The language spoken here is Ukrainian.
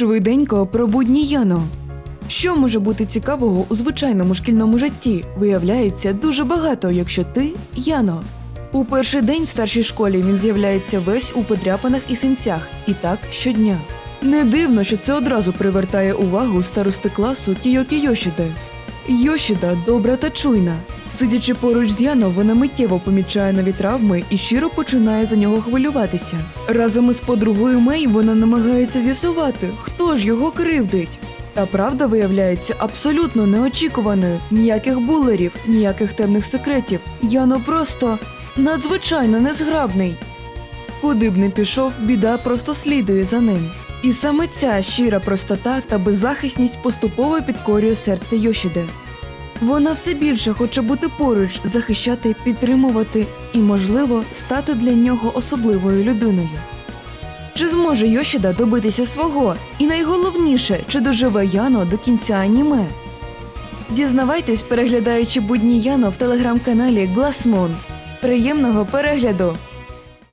Швиденько про будні Яно. Що може бути цікавого у звичайному шкільному житті? Виявляється дуже багато, якщо ти Яно. У перший день в старшій школі він з'являється весь у подряпинах і синцях, і так щодня. Не дивно, що це одразу привертає увагу старости класу Кійокі Йошіде. Йошіда добра та чуйна. Сидячи поруч з Яно, вона миттєво помічає нові травми і щиро починає за нього хвилюватися. Разом із подругою Мей вона намагається з'ясувати, хто ж його кривдить. Та правда виявляється абсолютно неочікуваною. Ніяких булерів, ніяких темних секретів. Яно просто надзвичайно незграбний. Куди б не пішов, біда просто слідує за ним. І саме ця щира простота та беззахисність поступово підкорює серце Йошіде. Вона все більше хоче бути поруч, захищати, підтримувати і, можливо, стати для нього особливою людиною. Чи зможе Йошіда добитися свого? І найголовніше, чи доживе Яно до кінця аніме? Дізнавайтесь, переглядаючи будні Яно в телеграм-каналі Glassmoon. Приємного перегляду!